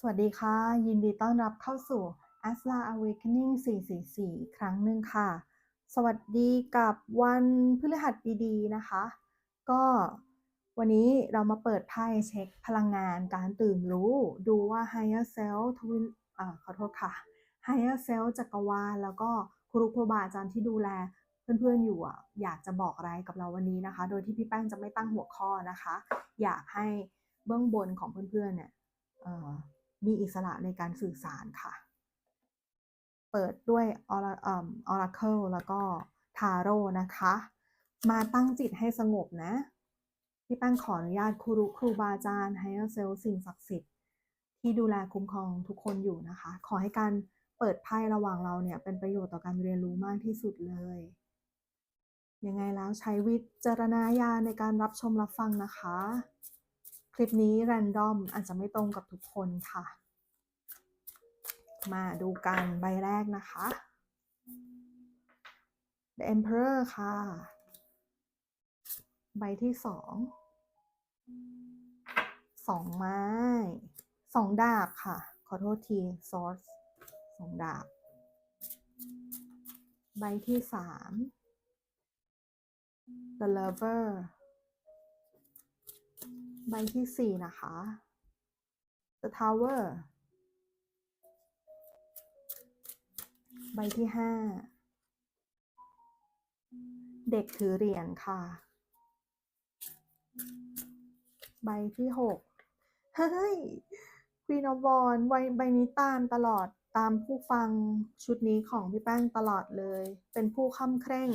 สวัสดีค่ะ ยินดีต้อนรับเข้าสู่ Asla Awakening 444อีกครั้งหนึ่งค่ะ สวัสดีกับวันพฤหัสดีๆนะคะ ก็วันนี้เรามาเปิดไพ่เช็คพลังงานการตื่นรู้ ดูว่า Higher Self ทวินอ่าขอโทษค่ะ Higher Self จักรวาลแล้วก็ครูครูบาอาจารย์ที่ดูแลเพื่อนๆอยู่อะอยากจะบอกอะไรกับเราวันนี้นะคะ โดยที่พี่แป้งจะไม่ตั้งหัวข้อนะคะ อยากให้เบื้องบนของเพื่อนๆเนี่ย มีอิสระในการสื่อสารค่ะ เปิดด้วยออราเคิลแล้วก็ทาโร่นะคะ มาตั้งจิตให้สงบนะพี่แป้งขออนุญาตครูรุครูบาอาจารย์ไฮเซลสิ่งศักดิ์สิทธิ์ที่ดูแลคุ้มครองทุกคนอยู่นะคะ ขอให้การเปิดไพ่ระหว่างเราเนี่ยเป็นประโยชน์ต่อการเรียนรู้มากที่สุดเลย ยังไงแล้วใช้วิจารณญาณในการรับชมรับฟังนะคะ ลิปนี้แรนดอมอาจจะไม่ตรงกับทุกคนค่ะ มาดูกันใบแรกนะคะ The Emperor ค่ะ ใบที่สอง สองไม้ สองดาบค่ะ ขอโทษที Source สองดาบ ใบที่สาม The Lover ใบที่สี่นะคะ The Tower ใบที่ห้าเด็กถือเหรียญค่ะ ใบที่หกเฮ้ย Queen of Wands ใบใบนี้ตามตลอดตามผู้ฟังชุดนี้ของพี่แป้งตลอดเลย เป็นผู้ค่ำเคร่ง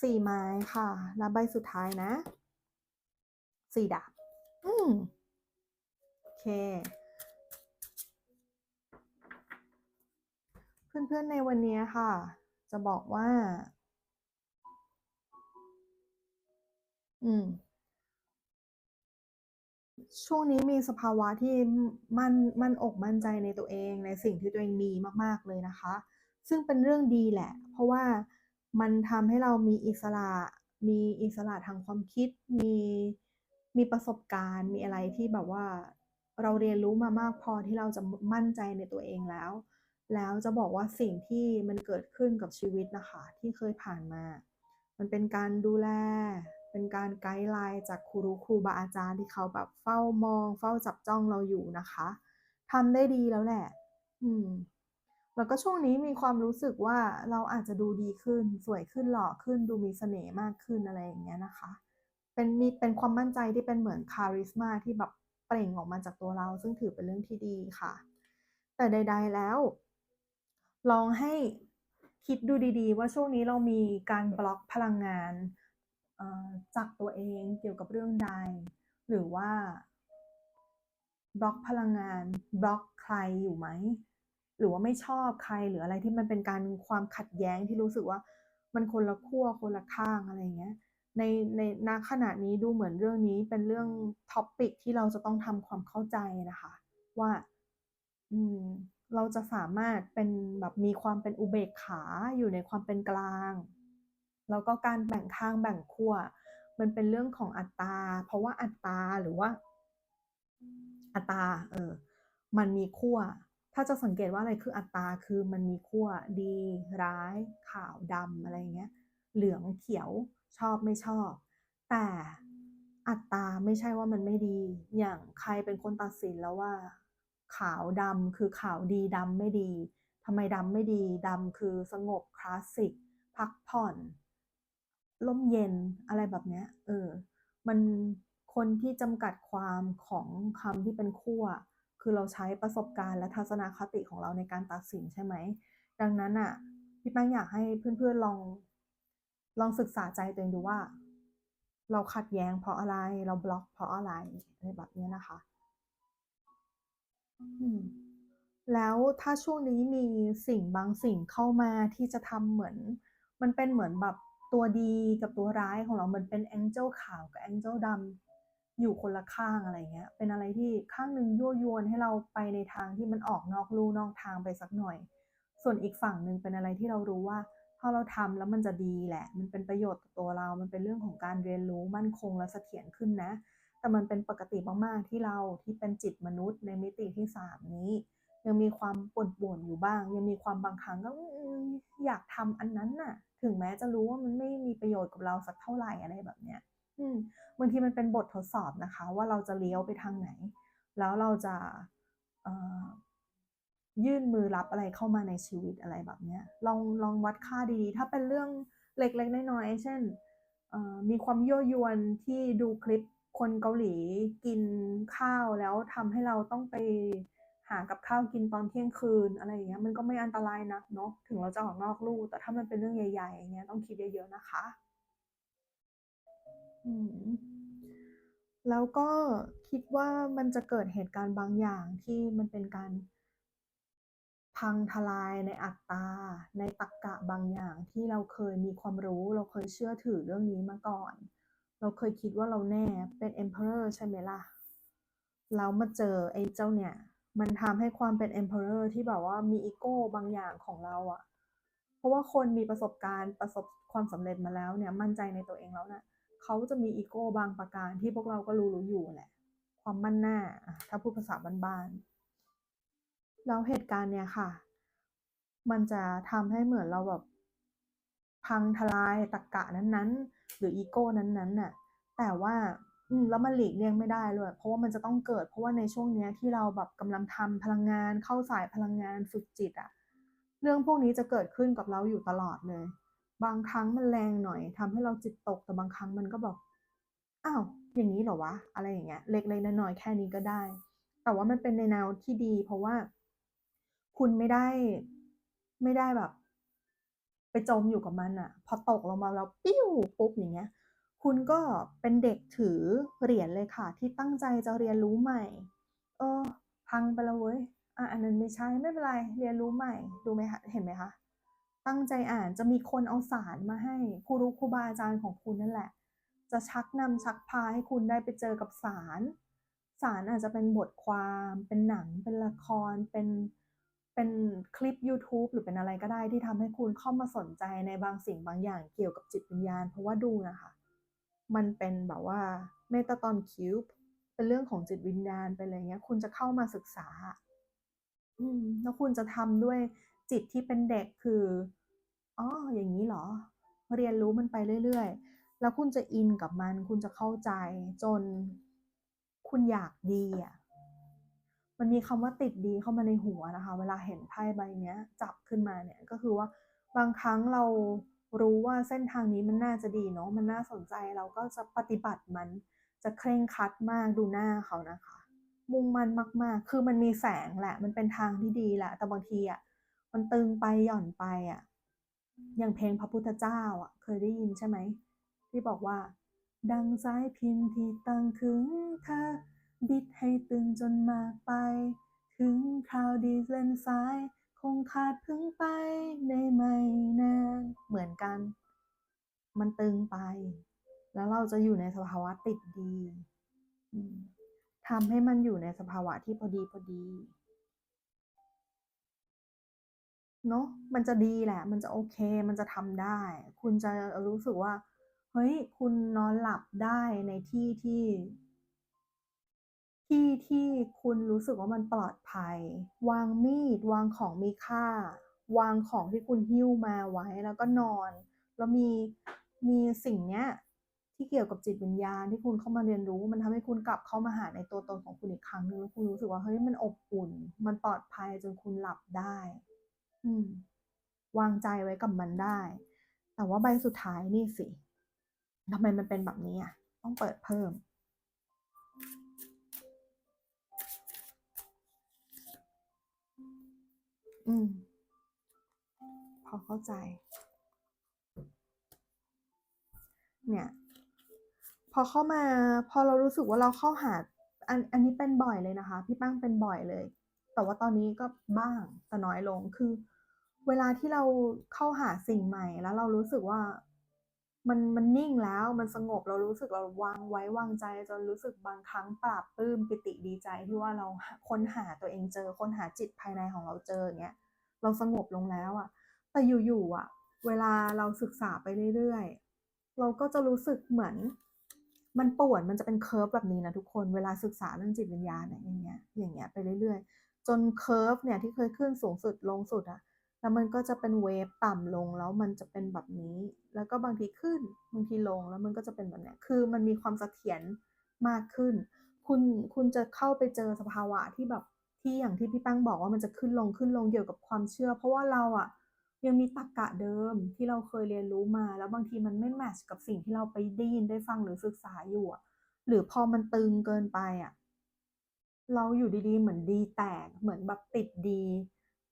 สี่ไม้ค่ะ แล้วใบสุดท้ายนะ สี่ดาบ อืมโอเค เพื่อนๆในวันนี้ค่ะ จะบอกว่า อืม ช่วงนี้มีสภาวะที่มั่นมั่นอกมั่นใจในตัวเองในสิ่งที่ตัวเองมีมาก ๆ เลยนะคะ ซึ่งเป็นเรื่องดีแหละ เพราะว่ามันทำให้เรามีอิสระ มีอิสระทางความคิด มี มีประสบการณ์ มีอะไรที่แบบว่าเราเรียนรู้มามากพอที่เราจะมั่นใจในตัวเองแล้ว แล้วจะบอกว่าสิ่งที่มันเกิดขึ้นกับชีวิตนะคะ ที่เคยผ่านมา มันเป็นการดูแล เป็นการไกด์ไลน์จากครูรู้ครูบาอาจารย์ที่เขาแบบเฝ้ามอง เฝ้าจับจ้องเราอยู่นะคะทำได้ดีแล้วแหละ อืม แล้วก็ช่วงนี้มีความรู้สึกว่าเราอาจจะดูดีขึ้น สวยขึ้นหล่อขึ้น ดูมีเสน่ห์มากขึ้นอะไรอย่างเงี้ยนะคะ เป็นมีเป็นความมั่นใจที่เป็นเหมือนคาริสมาที่แบบเปล่งออกมาจากตัวเรา ซึ่งถือเป็นเรื่องที่ดีค่ะ แต่ใด ๆแล้ว ลองให้คิดดูดีๆ ว่าช่วงนี้เรามีการบล็อกพลังงานจากตัวเองเกี่ยวกับเรื่องใด หรือว่าบล็อกพลังงานบล็อกใครอยู่ไหม หรือว่าไม่ชอบใครหรืออะไรที่มันเป็นการความขัดแย้งที่รู้สึกว่ามันคนละขั้วคนละข้างอะไรอย่างเงี้ย ในในณขณะนี้ดูเหมือนเรื่องนี้เป็นเรื่องท็อปิกที่เราจะต้องทำความเข้าใจนะคะ ว่าอืมเราจะสามารถเป็นแบบมีความเป็นอุเบกขาอยู่ในความเป็นกลาง แล้วก็การแบ่งข้างแบ่งขั้วมันเป็นเรื่องของอัตตา เพราะว่าอัตตาหรือว่า อัตตาเออมันมีขั้วถ้าจะสังเกตว่าอะไรคืออัตตาคือมันมีขั้วดีร้ายขาวดำอะไรอย่างเงี้ย เหลืองเขียวชอบไม่ชอบ แต่อัตตาไม่ใช่ว่ามันไม่ดี อย่างใครเป็นคนตัดสินแล้วว่า ขาวดำคือขาวดีดำไม่ดีทำไมดำไม่ดีดำคือสงบคลาสสิกพักผ่อนร่มเย็นอะไรแบบเนี้ยเออมันคนที่จำกัดความของคำที่เป็นขั้วคือเราใช้ประสบการณ์และทัศนคติของเราในการตัดสินใช่ไหม ดังนั้นน่ะพี่แป้งอยากให้เพื่อนๆลอง ลองศึกษาใจตัวเองดูว่า เราขัดแย้งเพราะอะไร เราบล็อกเพราะอะไรอะไรแบบนี้นะคะ แล้วถ้าช่วงนี้มีสิ่งบางสิ่งเข้ามาที่จะทำเหมือน มันเป็นเหมือนแบบตัวดีกับตัวร้ายของเรา มันเป็น Angel ขาวกับ Angel ดำอยู่คนละข้างอะไรเงี้ย เป็นอะไรที่ข้างหนึ่งยั่วยวนให้เราไปในทางที่มันออกนอกลู่นอกทางไปสักหน่อย ส่วนอีกฝั่งหนึ่งเป็นอะไรที่เรารู้ว่า ถ้าเราทำแล้วมันจะดีแหละ มันเป็นประโยชน์ต่อตัวเรา มันเป็นเรื่องของการเรียนรู้มั่นคงและเสถียรขึ้นนะ แต่มันเป็นปกติมากๆที่เราที่เป็นจิตมนุษย์ในมิติที่ 3 นี้ ยังมีความป่วนๆอยู่บ้าง ยังมีความบางครั้งก็อยากทำอันนั้นน่ะ ถึงแม้จะรู้ว่ามันไม่มีประโยชน์กับเราสักเท่าไหร่อะไรแบบเนี้ยอืมบางทีมันเป็นบททดสอบนะคะ ว่าเราจะเลี้ยวไปทางไหน แล้วเราจะเอ่อ ยื่นมือรับอะไรเข้ามาในชีวิตอะไรแบบเนี้ยลองลองวัดค่าดีๆ ถ้าเป็นเรื่องเล็กๆน้อยๆเช่นมีความยั่วยวนที่ดูคลิปคนเกาหลีกินข้าวแล้วทำให้เราต้องไปหากับข้าวกินตอนเที่ยงคืนอะไรอย่างเงี้ยมันก็ไม่อันตรายนักเนาะถึงเราจะออกนอกลู่แต่ถ้ามันเป็นเรื่องใหญ่ๆอย่างเงี้ยต้องคิดเยอะๆนะคะอืมแล้วก็คิดว่ามันจะเกิดเหตุการณ์บางอย่างที่มันเป็นการ พังทลายในอัตตา ในตรรกะบางอย่างที่เราเคยมีความรู้ เราเคยเชื่อถือเรื่องนี้มาก่อน เราเคยคิดว่าเราแน่เป็น Emperor ใช่ไหมล่ะแล้วมาเจอไอ้เจ้าเนี่ย มันทำให้ความเป็น Emperor ที่แบบว่ามีอีโก้บางอย่างของเราอะเพราะว่าคนมีประสบการณ์ประสบความสำเร็จมาแล้วเนี่ยมั่นใจในตัวเองแล้วน่ะเขาจะมีอีโก้บางประการที่พวกเราก็รู้ๆอยู่แหละ ความมั่นหน้า ถ้าพูดภาษาบ้านๆ แล้วเหตุการณ์เนี่ยค่ะ มันจะทำให้เหมือนเราแบบพังทลายตรรกะนั้นๆ หรืออีโก้นั้นๆน่ะ แต่ว่าอืมแล้วมันหลีกเลี่ยงไม่ได้ด้วยเพราะว่ามันจะต้องเกิด เพราะว่าในช่วงเนี้ยที่เราแบบกำลังทำพลังงาน เข้าสายพลังงานฝึกจิตอะเรื่องพวกนี้จะเกิดขึ้นกับเราอยู่ตลอดเลย บางครั้งมันแรงหน่อยทำให้เราจิตตกแต่บางครั้งมันก็แบบอ้าวอย่างงี้เหรอวะอะไรอย่างเงี้ยเล็กๆน้อยๆแค่นี้ก็ได้ แต่ว่ามันเป็นในแนวที่ดี เพราะว่า คุณไม่ได้ไม่ได้แบบ ไปจมอยู่กับมันน่ะพอตกลงมาแล้วปิ้วปุ๊บอย่างเงี้ย คุณก็เป็นเด็กถือเหรียญเลยค่ะ ที่ตั้งใจจะเรียนรู้ใหม่ เออ พังไปแล้วเว้ยอ่าอันนั้นไม่ใช่ไม่เป็นไรเรียนรู้ใหม่ดูไหมคะเห็นไหมคะตั้งใจอ่านจะมีคนเอาสารมาให้ครูรู้ครูบาอาจารย์ของคุณนั่นแหละ จะชักนำชักพาให้คุณได้ไปเจอกับสารสารอาจจะเป็นบทความ เป็นหนังเป็นละครเป็น เป็นคลิปยูทูบหรือเป็นอะไรก็ได้ที่ทำให้คุณเข้ามาสนใจในบางสิ่งบางอย่างเกี่ยวกับจิตวิญญาณ เพราะว่าดูนะค่ะมันเป็นแบบว่า Metatron Cube เป็นเรื่องของจิตวิญญาณเป็นอะไรอย่างเงี้ย คุณจะเข้ามาศึกษา อืม แล้วคุณจะทำด้วยจิตที่เป็นเด็กคืออ๋ออย่างงี้เหรอ เรียนรู้มันไปเรื่อยๆ แล้วคุณจะอินกับมัน คุณจะเข้าใจจนคุณอยากดีอะ มันมีคำว่าติดดีเข้ามาในหัวนะคะ เวลาเห็นไพ่ใบเนี้ย จับขึ้นมาเนี่ยก็คือว่าบางครั้งเรารู้ว่าเส้นทางนี้มันน่าจะดีเนาะมันน่าสนใจเราก็จะปฏิบัติมันจะเคร่งครัดมากดูหน้าเขานะคะ มุ่งมันมากๆ คือมันมีแสงแหละ มันเป็นทางที่ดีแหละ แต่บางทีอะมันตึงไปหย่อนไปอะอย่างเพลงพระพุทธเจ้าอะเคยได้ยินใช่ไหม?ที่บอกว่า ดังสายพิณที่ตั้งขึงเธอ บิดให้ตึงจนมากไป ถึงคราวดีเล่นสาย คงขาดผึงไปในไม่นานเหมือนกัน มันตึงไป แล้วเราจะอยู่ในสภาวะติดดีทำให้มันอยู่ในสภาวะที่พอดีๆเนาะมันจะดีแหละ มันจะโอเค มันจะทำได้ คุณจะรู้สึกว่า เฮ้ย คุณนอนหลับได้ในที่ที่ ที่ที่คุณรู้สึกว่ามันปลอดภัย วางมีด วางของมีค่า วางของที่คุณหิ้วมาไว้แล้วก็นอน แล้วมีมีสิ่งเนี้ยที่เกี่ยวกับจิตวิญญาณที่คุณเข้ามาเรียนรู้ มันทำให้คุณกลับเข้ามาหาในตัวตนของคุณอีกครั้งหนึ่งแล้วคุณรู้สึกว่าเฮ้ยมันอบอุ่น มันปลอดภัยจนคุณหลับได้ อืม วางใจไว้กับมันได้ แต่ว่าใบสุดท้ายนี่สิทำไมมันเป็นแบบนี้อะ ต้องเปิดเพิ่ม อืม พอเข้าใจ เนี่ย พอเข้ามา พอเรารู้สึกว่าเราเข้าหา อัน อันนี้เป็นบ่อยเลยนะคะ พี่ปั้งเป็นบ่อยเลย แต่ว่าตอนนี้ก็บ้างแต่น้อยลง คือ เวลาที่เราเข้าหาสิ่งใหม่ แล้วเรารู้สึกว่า มันมันนิ่งแล้วมันสงบเรารู้สึกเราวางไว้วางใจ จนรู้สึกบางครั้งปลาบปลื้มปิติดีใจที่ว่าเราค้นหาตัวเองเจอค้นหาจิตภายในของเราเจออย่างเงี้ยเราสงบลงแล้วอะแต่อยู่ๆอะเวลาเราศึกษาไปเรื่อยๆ เราก็จะรู้สึกเหมือน มันปวนมันจะเป็นเคอร์ฟแบบนี้นะทุกคนเวลาศึกษาเรื่องจิตวิญญาณเนี่ยอย่างเงี้ยอย่างเงี้ยไปเรื่อยๆ จนเคอร์ฟเนี่ยที่เคยขึ้นสูงสุดลงสุดอะ แล้วมันก็จะเป็นเวฟต่ำลงแล้วมันจะเป็นแบบนี้ แล้วก็บางทีขึ้นบางทีลงแล้วมันก็จะเป็นแบบนี้คือมันมีความเสถียรมากขึ้น คุณคุณจะเข้าไปเจอสภาวะที่แบบที่อย่างที่พี่แป้งบอกว่ามันจะขึ้นลงขึ้นลงเกี่ยวกับความเชื่อ เพราะว่าเราอะยังมีตรรกะเดิมที่เราเคยเรียนรู้มา แล้วบางทีมันไม่แมตช์กับสิ่งที่เราไปได้ยินได้ฟังหรือศึกษาอยู่อะหรือพอมันตึงเกินไปอะเราอยู่ดีๆ เหมือนดีแตกเหมือนแบบติดดี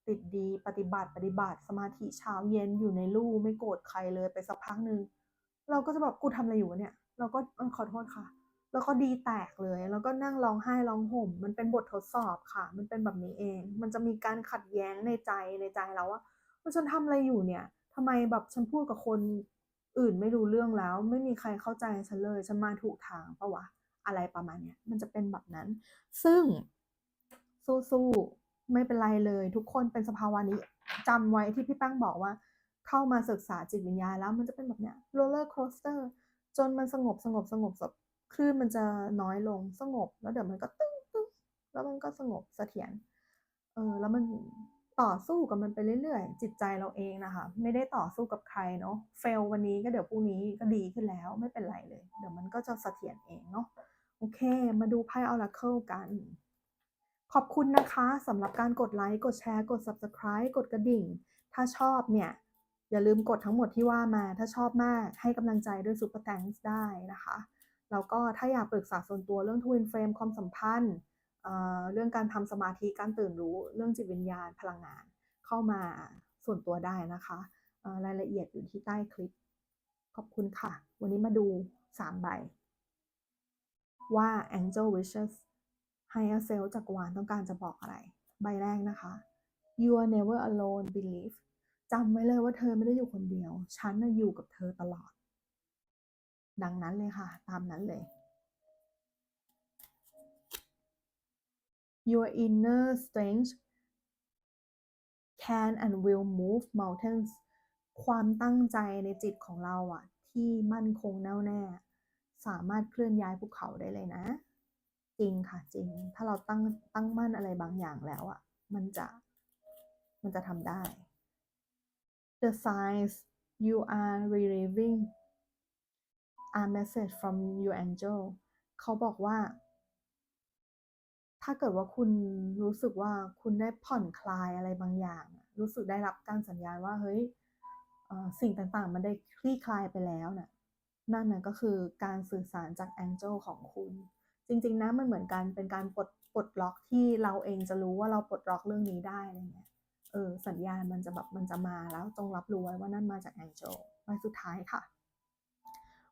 ติดดีปฏิบัติๆสมาธิเช้าเย็นอยู่ในลู่ไม่โกรธใครเลยไปสักพักหนึ่งเราก็จะแบบ"กูทำอะไรอยู่เนี่ย?"เราก็"ขอโทษค่ะ"แล้วก็ดีแตกเลย แล้วก็นั่งร้องไห้ร้องห่ม มันเป็นบททดสอบค่ะ มันเป็นแบบนี้เอง มันจะมีการขัดแย้งในใจในใจเราว่า"ฉันทำอะไรอยู่เนี่ย?ทำไมแบบฉันพูดกับคนอื่นไม่รู้เรื่องแล้ว ไม่มีใครเข้าใจฉันเลยฉันมาถูกทางปล่าวะ?"อะไรประมาณเนี้ยมันจะเป็นแบบนั้น ซึ่งสู้ๆ ไม่เป็นไรเลย ทุกคนเป็นสภาวะนี้จำไว้ที่พี่แป้งบอกว่า เข้ามาศึกษาจิตวิญญาณแล้วมันจะเป็นแบบเนี้ย roller coaster จนมันสงบๆๆแบบคลื่นมันจะน้อยลงสงบ แล้วเดี๋ยวมันก็ตึ้งตึ้งแล้วมันก็สงบเสถียรเออแล้วมันต่อสู้กับมันไปเรื่อยๆ จิตใจเราเองนะคะ ไม่ได้ต่อสู้กับใครเนาะ fail วันนี้ก็เดี๋ยวพรุ่งนี้ก็ดีขึ้นแล้วไม่เป็นไรเลย เดี๋ยวมันก็จะเสถียรเองเนาะโอเค มาดูไพ่ Oracle กัน ขอบคุณนะคะสำหรับการกดไลก์กดแชร์ กด Subscribe กดกระดิ่ง ถ้าชอบเนี่ย อย่าลืมกดทั้งหมดที่ว่ามา ถ้าชอบมากให้กำลังใจด้วย Super Thanks ได้นะคะ แล้วก็ถ้าอยากปรึกษาส่วนตัวเรื่อง Twin Flame ความสัมพันธ์เรื่องการทำสมาธิการตื่นรู้เรื่องจิตวิญญาณพลังงาน เข้ามาส่วนตัวได้นะคะรายละเอียดอยู่ที่ใต้คลิป ขอบคุณค่ะ วันนี้มาดู 3 ใบ ว่า Angel Wishes Higher Self จักรวาลต้องการจะบอกอะไร ใบแรกนะคะ You are never alone believe จำไว้เลยว่าเธอไม่ได้อยู่คนเดียว ฉันน่ะอยู่กับเธอตลอด ดังนั้นเลยค่ะ ตามนั้นเลย Your inner strength can and will move mountains ความตั้งใจในจิตของเราอะที่มั่นคงแน่วแน่ สามารถเคลื่อนย้ายภูเขาได้เลยนะ จริงค่ะจริง ถ้าเราตั้งตั้งมั่นอะไรบางอย่างแล้วอะมันจะมันจะทำได้ The signs you are relieving a message from your angel เขาบอกว่า ถ้าเกิดว่าคุณรู้สึกว่าคุณได้ผ่อนคลายอะไรบางอย่าง รู้สึกได้รับการสัญญาณว่าเฮ้ยเอ่อสิ่งต่างๆ มันได้คลี่คลายไปแล้วน่ะนั่นน่ะก็คือการสื่อสารจาก Angel ของคุณ จริง ๆนะมันเหมือนการเป็นการปลดปลดล็อกที่เราเองจะรู้ว่าเราปลดล็อกเรื่องนี้ได้อะไรเงี้ยเออสัญญาณมันจะแบบมันจะมาแล้วจงรับรู้ไว้ว่านั่นมาจาก Angel ใบสุดท้ายค่ะ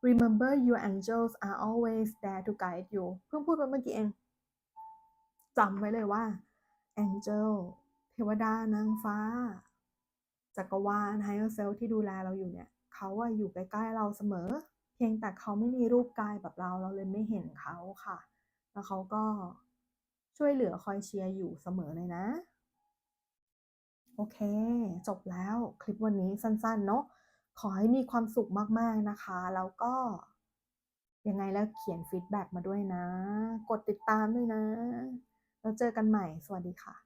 Remember your angels are always there to guide you เพิ่งพูดไปเมื่อกี้เองจำไว้เลยว่า Angel เทวดานางฟ้า จักรวาล Higher Self ที่ดูแลเราอยู่เนี่ย เขาอะอยู่ใกล้ๆเราเสมอ เพียงแต่เขาไม่มีรูปกายแบบเราเราเลยไม่เห็นเขาค่ะ แล้วเขาก็ช่วยเหลือคอยเชียร์อยู่เสมอเลยนะ โอเค จบแล้วคลิปวันนี้สั้นๆ เนาะขอให้มีความสุขมากๆนะคะ แล้วก็ ยังไงแล้วเขียนฟีดแบ็กมาด้วยนะ กดติดตามด้วยนะ แล้วเจอกันใหม่ สวัสดีค่ะ